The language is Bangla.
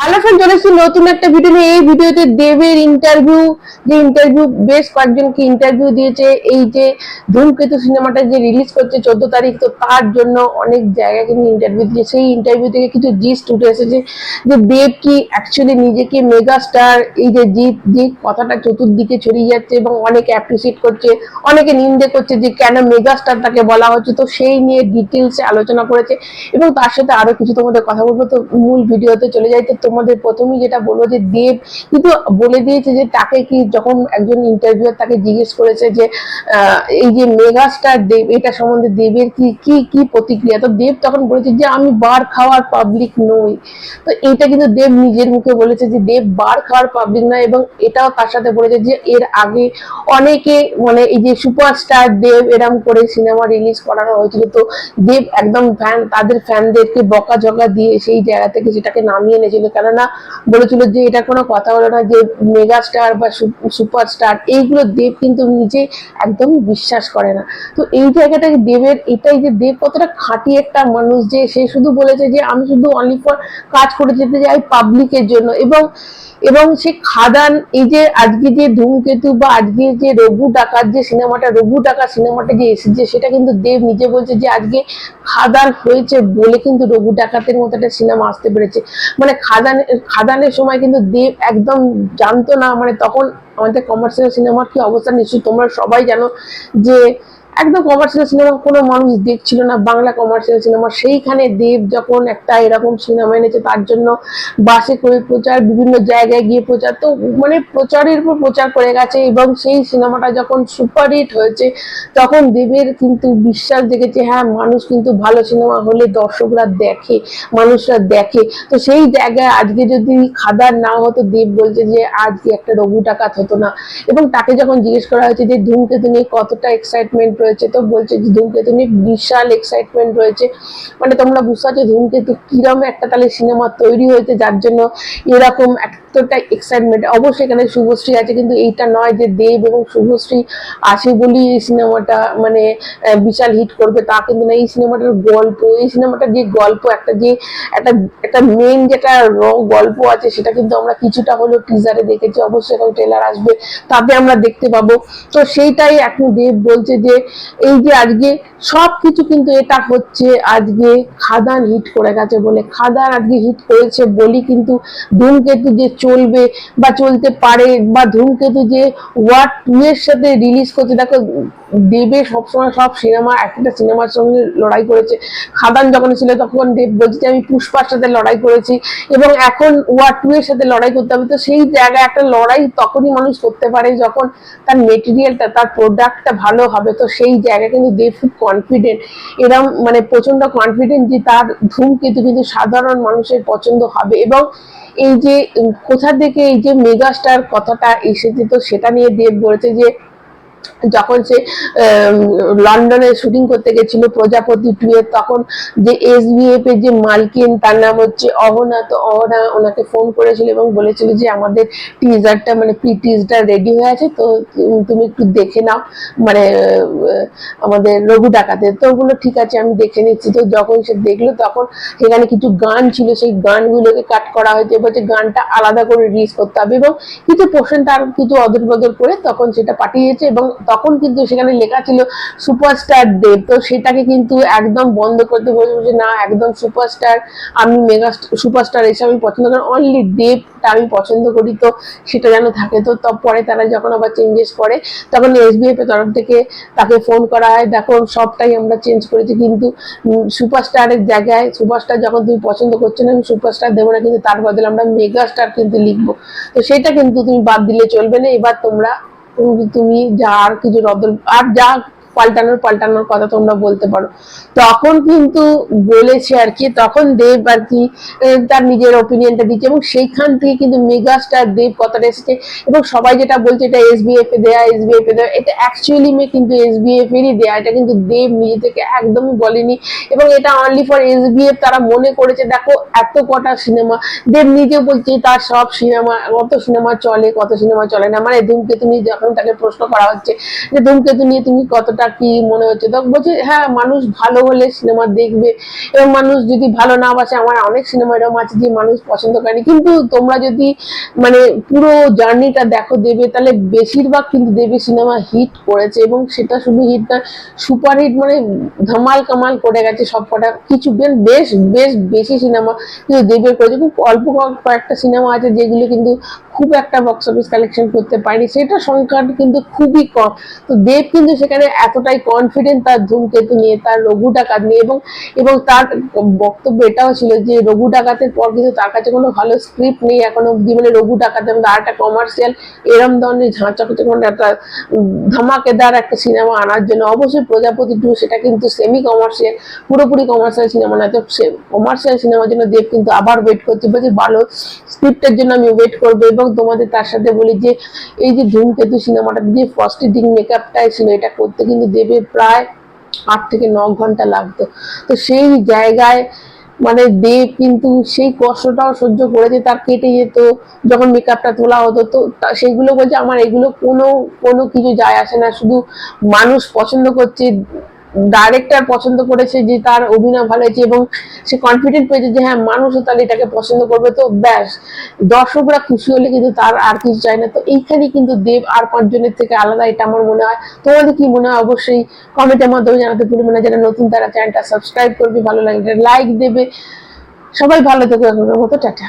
হ্যালো ফ্রেন্ড চলে নতুন একটা ভিডিও নিয়ে। এই ভিডিওতে দেবের ইন্টারভিউ যে ইন্টারভিউ বেশ কয়েকজনকে ইন্টারভিউ দিয়েছে। এই যে ধূমকেতু সিনেমাটা যে রিলিজ করছে চোদ্দ তারিখ, তো তার জন্য অনেক জায়গায় কিন্তু ইন্টারভিউ দিয়েছে। সেই ইন্টারভিউ থেকে কিছু জিস্ট উঠে এসেছে যে দেব কি অ্যাকচুয়ালি নিজেকে মেগা স্টার এই যে জিত যে কথাটা চতুর্দিকে ছড়িয়ে যাচ্ছে এবং অনেকে অ্যাপ্রিসিয়েট করছে, অনেকে নিন্দে করছে যে কেন মেগা স্টার তাকে বলা হচ্ছে। তো সেই নিয়ে ডিটেলসে আলোচনা করেছে এবং তার সাথে আরও কিছু তোমাদের কথা বলব। তো মূল ভিডিওতে চলে যাই। তো তোমাদের প্রথমেই যেটা বলব যে দেব কিন্তু বলে দিয়েছে যে তাকে কি যখন একজন ইন্টারভিউয়ার তাকে জিজ্ঞেস করেছে যে এই যে মেগা স্টার দেব, এটা সম্বন্ধে দেবের কি কি কি প্রতিক্রিয়া? তো দেব তখন বলেছে যে আমি বার খাওয়ার পাবলিক নই। তো এটা কিন্তু দেব নিজের মুখে বলেছে যে দেব বার খাওয়ার পাবলিক নয় এবং এটাও তার সাথে বলেছে যে এর আগে অনেকে মানে এই যে সুপারস্টার দেব এরম করে সিনেমা রিলিজ করানো হয়েছিল। তো দেব একদম ফ্যান তাদের ফ্যানদেরকে বকা বকাঝকা দিয়ে সেই জায়গা থেকে সেটাকে নামিয়ে এনেছিল। কেননা বলেছিল যে এটা কোনো কথা হলো না যে মেগা স্টার বা সুপারস্টার, এইগুলো দেব কিন্তু নিজে একদম বিশ্বাস করে না। তো এই জায়গাটাকে দেবের এটাই যে দেব কতটা খাঁটি একটা মানুষ যে সে শুধু বলেছে যে আমি শুধু অনলি ফর কাজ করে যেতে যাই পাবলিকের জন্য এবং এবং সে খাদান এই যে আজকে যে ধূমকেতু বা আজকে যে রঘু ডাকাত যে সিনেমাটা, রঘু ডাকাত সিনেমাটা যে এসেছে সেটা কিন্তু দেব নিজে বলছে যে আজকে খাদান হয়েছে বলে কিন্তু রঘু ডাকাতের মতো একটা সিনেমা আসতে পেরেছে। মানে খাদান, খাদানের সময় কিন্তু দেব একদম জানতো না মানে তখন আমাদের কমার্শিয়াল সিনেমার কি অবস্থা নিশ্চয়ই তোমরা সবাই জানো যে একদম কমার্শিয়াল সিনেমা কোনো মানুষ দেখছিল না, বাংলা কমার্শিয়াল সিনেমা সেইখানে দেব যখন একটা এরকম সিনেমা এনেছে, তার জন্য বাসে করে প্রচার, বিভিন্ন জায়গায় গিয়ে প্রচার। তো মানে প্রচারের উপর প্রচার করে গেছে এবং সেই সিনেমাটা যখন সুপারহিট হয়েছে, তখন দেবের কিন্তু বিশ্বাস দেখেছে হ্যাঁ মানুষ কিন্তু ভালো সিনেমা হলে দর্শকরা দেখে, মানুষরা দেখে। তো সেই জায়গায় আজকে যদি খাদার না হতো, দেব বলছে যে, আজকে একটা রঘু ডাকাত হতো না। এবং তাকে যখন জিজ্ঞেস করা হয়েছে যে ধূমকেতু নিয়ে কতটা এক্সাইটমেন্ট রয়েছে। তো বলছে যে ধূমকেতু নিয়ে বিশাল এক্সাইটমেন্ট রয়েছে। মানে তোমরা বুঝতে পারছ ধূমকেতু কিরম একটা তাহলে সিনেমা তৈরি হয়েছে, যার জন্য এরকম এতটা এক্সাইটমেন্ট অবশ্যই এখানে শুভশ্রী আছে, কিন্তু এইটা নয় যে দেব এবং শুভশ্রী আছে বলেই এই সিনেমাটা মানে বিশাল হিট করবে, তা কিন্তু না। এই সিনেমাটার গল্প, এই সিনেমাটার যে গল্প, একটা যে, একটা একটা মেন যেটা গল্প আছে, সেটা কিন্তু আমরা কিছুটা হলেও টিজারে দেখেছি। অবশ্যই এখন ট্রেলার আসবে, তাতে আমরা দেখতে পাবো। তো সেইটাই এখন দেব বলছে যে, এই যে আজকে সব কিছু কিন্তু এটা হচ্ছে আজকে খাদান হিট করে গেছে বলে। খাদান আজকে হিট করেছে বলি কিন্তু ধূমকেতু যে চলবে বা চলতে পারে বা ধূমকেতু যে ওয়ার্ড টু এর সাথে রিলিজ করছে, দেখো দেবে সবসময় সব সিনেমা, একটা সিনেমার সঙ্গে লড়াই করেছে। খাদান যখন ছিল তখন দেব বলছে আমি পুষ্পার সাথে লড়াই করেছি এবং এখন ওয়ার টু এর সাথে লড়াই করতে হবে। তো সেই জায়গায় একটা লড়াই তখনই মানুষ করতে পারে যখন তার মেটেরিয়ালটা তার প্রোডাক্টটা ভালো হবে। তো সেই জায়গায় কিন্তু দেব খুব কনফিডেন্ট এরম মানে প্রচণ্ড কনফিডেন্ট যে তার ধূমকেতু কিন্তু সাধারণ মানুষের পছন্দ হবে। এবং এই যে কোথা থেকে এই যে মেগাস্টার কথাটা এসেছে তো সেটা নিয়ে দেব বলেছে যে যখন সে লন্ডনে শুটিং করতে গেছিল প্রজাপতি টু এর তখন যে এসবিএফ এর যে মালকিন, তার নাম হচ্ছে অহনা, তো অহনা ওনাকে ফোন করেছিল এবং বলেছিল যে আমাদের টিজারটা মানে প্রি টিজারটা রেডি হয়ে আছে, তো তুমি- একটু দেখে নাও মানে আমাদের রঘু ডাকাতে তো ওগুলো ঠিক আছে, আমি দেখে নিচ্ছি। তো যখন সে দেখল, তখন সেখানে কিছু গান ছিল, সেই গানগুলোকে কাট করা হয়েছে। বলছে গানটা আলাদা করে রিলিজ করতে হবে এবং কিছু পোর্শন তার কিছু অদল বদল করে তখন সেটা পাঠিয়েছে এবং তখন কিন্তু সেখানে লেখা ছিল সুপারস্টার দেব তো সেটাকে কিন্তু একদম বন্ধ করতে বলেছে না, একদম সুপারস্টার, আমি মেগা সুপারস্টার এসে আমি পছন্দ করি অনলি দেবটা আমি পছন্দ করি, তো সেটা যেন থাকে। তো পরে তারা যখন আবার চেঞ্জেস করে, তখন এর তরফ থেকে তাকে ফোন করা হয়, দেখো, সবটাই আমরা চেঞ্জ করেছি, কিন্তু সুপারস্টারের জায়গায়, সুপারস্টার যখন তুমি পছন্দ করছ না, আমি সুপারস্টার দেবো না, কিন্তু তার বদলে আমরা মেগা স্টার কিন্তু লিখব। তো সেটা কিন্তু তুমি বাদ দিলে চলবে না, এবার তোমরা তুমি- যার কিছু রদল আর যা পাল্টানোর পাল্টানোর কথা তোমরা বলতে পারো। তখন কিন্তু বলেছে আর কি, তখন দেব আর কি তার নিজের ওপিনিয়নটা দিচ্ছে এবং সেইখান থেকে কিন্তু মেগা স্টার দেব কথাটা এসেছে এবং সবাই যেটা বলছে এটা এসবিএফ এ দেয়া এসবিএফ এ দেওয়া এটা অ্যাকচুয়ালি মে কিন্তু এসবিএফ এরই দেয়া, এটা কিন্তু দেব নিজে থেকে একদমই বলেনি এবং এটা অনলি ফর এস এসবিএফ তারা মনে করেছে, দেখো এত কটা সিনেমা দেব নিজে বলছে তার সব সিনেমা কত সিনেমা চলে, কত সিনেমা চলে না মানে ধূমকেতু নিয়ে যখন তাকে প্রশ্ন করা হচ্ছে যে ধূমকেতু নিয়ে তুমি কতটা গল্পটা কি মনে হচ্ছে? তো বলছি হ্যাঁ মানুষ ভালো হলে সিনেমা দেখবে। এবং মানুষ যদি ভালো না বাসে, আমার অনেক সিনেমা এরকম আছে যে মানুষ পছন্দ করেনি কিন্তু তোমরা যদি মানে পুরো জার্নিটা দেখো, দেবে, তাহলে বেশিরভাগ কিন্তু দেবে সিনেমা হিট করেছে। এবং সেটা শুধু হিট না, সুপার হিট মানে ধামাল কামাল করে গেছে সব কটা কিছু বেশ বেশ বেশ বেশি সিনেমা কিন্তু দেবের করেছে। খুব অল্প কয়েকটা সিনেমা আছে যেগুলো কিন্তু খুব একটা বক্স অফিস কালেকশন করতে পারেনি। সেটা সংখ্যা কিন্তু খুবই কম। তো দেব কিন্তু সেখানে এতটাই কনফিডেন্ট তার ধূমকেতু নিয়ে, তার রঘু ডাকাত নিয়ে এবং এবং তার বক্তব্য এটাও ছিল যে রঘু ডাকাতের পর কিন্তু তার কাছে কোনো ভালো স্ক্রিপ্ট নেই এখন অব্দি মানে রঘু ডাকাতের মধ্যে আর একটা কমার্শিয়াল এরম ধরনের ঝাঁচকচে কোনো একটা ধামাকেদার একটা সিনেমা আনার জন্য। অবশ্যই প্রজাপতি টু সেটা কিন্তু সেমি কমার্শিয়াল পুরোপুরি কমার্শিয়াল সিনেমা না তো সে কমার্শিয়াল সিনেমার জন্য দেব কিন্তু আবার ওয়েট করছে বলছে ভালো স্ক্রিপ্টের জন্য আমি ওয়েট করব এবং তোমাদের তার সাথে বলি যে, এই যে ধূমকেতু সিনেমাটা যে ফার্স্ট মেকআপটাই ছিল এটা করতে কিন্তু দেবের প্রায় আট থেকে ন ঘণ্টা লাগতো। তো সেই জায়গায় মানে দেব কিন্তু সেই কষ্টটাও সহ্য করে করেছে তার কেটে যেত, যখন মেকআপটা তোলা হতো। তো তা- সেগুলো বলছে, আমার এগুলো কোনো কোনো কিছু যায় আসে না। শুধু মানুষ পছন্দ করছে ডাইরেক্টর পছন্দ করেছে, যে তার অভিনয় ভালো হয়েছে এবং সে কনফিডেন্ট পেয়েছে যে হ্যাঁ মানুষও তাহলে এটাকে পছন্দ করবে। তো ব্যাস, দর্শকরা খুশি হলে কিন্তু তার আর কিছু চায় না। তো এইখানে কিন্তু দেব আর পাঁচজনের থেকে আলাদা, এটা আমার মনে হয়। তোমাদের কি মনে হয়? অবশ্যই কমেন্টের মাধ্যমে জানাতে ভুলবে না। যারা নতুন, তারা চ্যানেলটা সাবস্ক্রাইব করবে। ভালো লাগবে লাইক দেবে। সবাই ভালো থেকো মতো, টাটা।